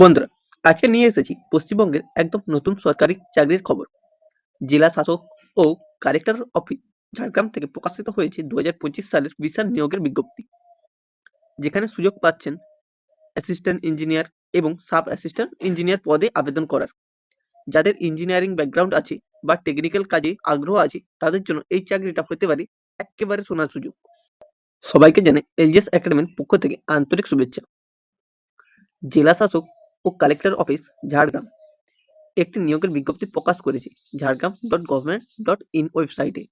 বন্ধুরা, আজকে নিয়ে এসেছি পশ্চিমবঙ্গের একদম নতুন সরকারি চাকরির খবর। জেলা শাসক ও কালেক্টর অফিস ঝাড়গ্রাম থেকে প্রকাশিত হয়েছে দুহাজার পঁচিশ সালের বিশাল নিয়োগের বিজ্ঞপ্তি, যেখানে সুযোগ পাচ্ছেন অ্যাসিস্ট্যান্ট ইঞ্জিনিয়ার এবং সাব অ্যাসিস্ট্যান্ট ইঞ্জিনিয়ার পদে আবেদন করার। যাদের ইঞ্জিনিয়ারিং ব্যাকগ্রাউন্ড আছে বা টেকনিক্যাল কাজে আগ্রহ আছে, তাদের জন্য এই চাকরিটা হতে পারে একেবারে সোনার সুযোগ। সবাইকে জানে এলজিএস একাডেমির পক্ষ থেকে আন্তরিক শুভেচ্ছা। জেলা শাসক ও কালেক্টর অফিস ঝাড়গ্রাম। একটি নিয়োগের বিজ্ঞপ্তি প্রকাশ করেছে Jhargram dot government dot in ওয়েবসাইটে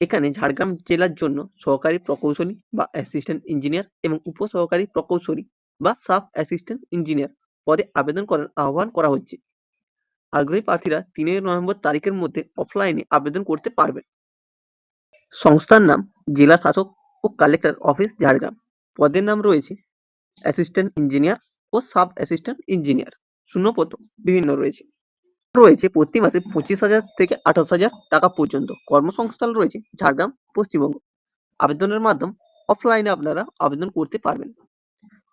এখানে ঝাড়গ্রাম জেলার জন্য সহকারী প্রকৌশলী বা অ্যাসিস্ট্যান্ট ইঞ্জিনিয়ার এবং উপসহকারী প্রকৌশলী বা সাব অ্যাসিস্ট্যান্ট ইঞ্জিনিয়ার পদে আবেদন করার আহ্বান করা হচ্ছে। আগ্রহী প্রার্থীরা তিনই নভেম্বর তারিখের মধ্যে অফলাইনে আবেদন করতে পারবেন। সংস্থার নাম জেলা শাসক ও কালেক্টর অফিস ঝাড়গ্রাম। পদের নাম রয়েছে অ্যাসিস্ট্যান্ট ইঞ্জিনিয়ার ও সাব অ্যাসিস্ট্যান্ট ইঞ্জিনিয়ার। শূন্যপদ বিভিন্ন রয়েছে। রয়েছে প্রতি মাসে পঁচিশ হাজার থেকে আঠাশ হাজার টাকা পর্যন্ত। কর্মসংস্থান রয়েছে ঝাড়গ্রাম, পশ্চিমবঙ্গ। আবেদনের মাধ্যম অফলাইনে আপনারা আবেদন করতে পারবেন।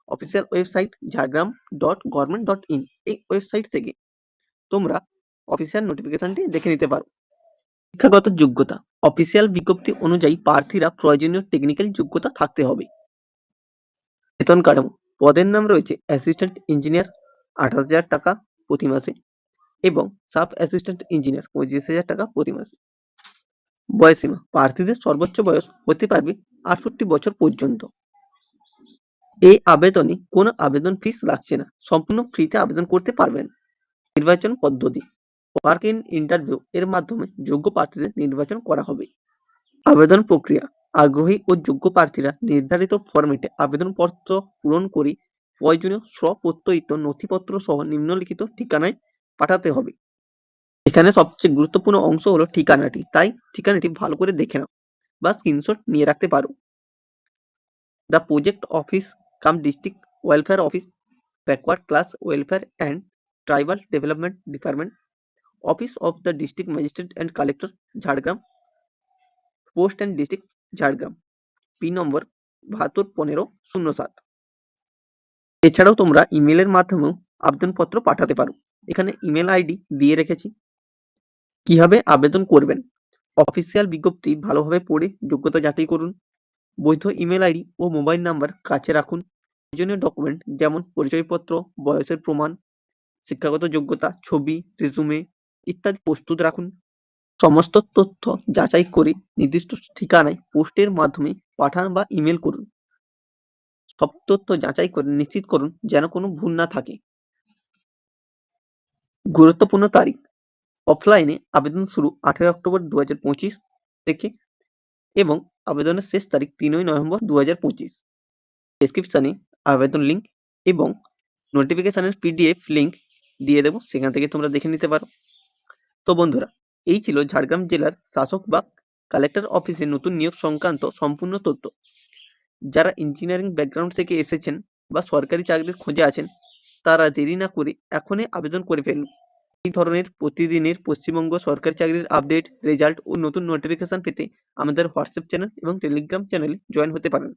Official website Jhargram dot government dot in এই ওয়েবসাইট থেকে তোমরা অফিসিয়াল নোটিফিকেশনটি দেখে নিতে পারো। শিক্ষাগত যোগ্যতা, অফিসিয়াল বিজ্ঞপ্তি অনুযায়ী প্রার্থীরা প্রয়োজনীয় টেকনিক্যাল যোগ্যতা থাকতে হবে। বেতন কাঠামো পদের নাম রয়েছে অ্যাসিস্ট্যান্ট ইঞ্জিনিয়ার আঠাশ হাজার টাকা প্রতি মাসে এবং সাব অ্যাসিস্ট্যান্ট ইঞ্জিনিয়ার পঁচিশ হাজার টাকা প্রতি মাসে। বয়সীমা, প্রার্থীদের সর্বোচ্চ বয়স হতে পারবে আটষট্টি বছর পর্যন্ত। এই আবেদনে কোনো আবেদন ফিস লাগছে না, সম্পূর্ণ ফ্রিতে আবেদন করতে পারবেন। নির্বাচন পদ্ধতি ওয়ার্ক ইন ইন্টারভিউ এর মাধ্যমে যোগ্য প্রার্থীদের নির্বাচন করা হবে। আবেদন প্রক্রিয়া আগ্রহী ও যোগ্য প্রার্থীরা নির্ধারিত ফরম্যাটে আবেদনপত্র পূরণ করে প্রয়োজনীয় স্বপ্রত্যয়িত নথিপত্র সহ নিম্নলিখিত ঠিকানায় পাঠাতে হবে। এখানে সবচেয়ে গুরুত্বপূর্ণ অংশ হলো ঠিকানাটি। তাই ঠিকানাটি ভালো করে দেখে নাও বা স্ক্রিনশট নিয়ে রাখতে পারো। The project office cum district welfare office backward class welfare and tribal development department office of the district magistrate and collector Jhargram post and district Jhargram. Pin number বাহাত্তর পনেরো শূন্য সাত। এছাড়াও তোমরা ইমেলের মাধ্যমেও আবেদনপত্র পাঠাতে পারো। এখানে ইমেল আইডি দিয়ে রেখেছি। কীভাবে আবেদন করবেন? অফিসিয়াল বিজ্ঞপ্তি ভালোভাবে পড়ে যোগ্যতা যাচাই করুন। বৈধ ইমেল আইডি ও মোবাইল নাম্বার কাছে রাখুন। প্রয়োজনীয় ডকুমেন্ট যেমন পরিচয়পত্র, বয়সের প্রমাণ, শিক্ষাগত যোগ্যতা, ছবি রেজুমে ইত্যাদি প্রস্তুত রাখুন। সমস্ত তথ্য যাচাই করে নির্দিষ্ট ঠিকানায় পোস্টের মাধ্যমে পাঠান বা ইমেল করুন। সব তথ্য যাচাই করে নিশ্চিত করুন যেন কোনো ভুল না থাকে। গুরুত্বপূর্ণ তারিখ। অফলাইনে আবেদন শুরু আঠারোই অক্টোবর দু হাজার পঁচিশ থেকে এবং আবেদনের শেষ তারিখ তিনই নভেম্বর দু হাজার পঁচিশ। ডেসক্রিপশানে আবেদন লিঙ্ক এবং নোটিফিকেশানের পিডিএফ লিঙ্ক দিয়ে দেবো। সেখান থেকে তোমরা দেখে নিতে পারো। তো বন্ধুরা এই ছিল ঝাড়গ্রাম জেলার শাসক বা কালেক্টর অফিসে নতুন নিয়োগ সংক্রান্ত সম্পূর্ণ তথ্য। যারা ইঞ্জিনিয়ারিং ব্যাকগ্রাউন্ড থেকে এসেছেন বা সরকারি চাকরির খোঁজে আছেন, তারা দেরি না করে এখনই আবেদন করে ফেলুন। এই ধরনের প্রতিদিনের পশ্চিমবঙ্গ সরকারি চাকরির আপডেট রেজাল্ট ও নতুন নোটিফিকেশন পেতে আমাদের হোয়াটসঅ্যাপ চ্যানেল এবং টেলিগ্রাম চ্যানেলে জয়েন হতে পারেন।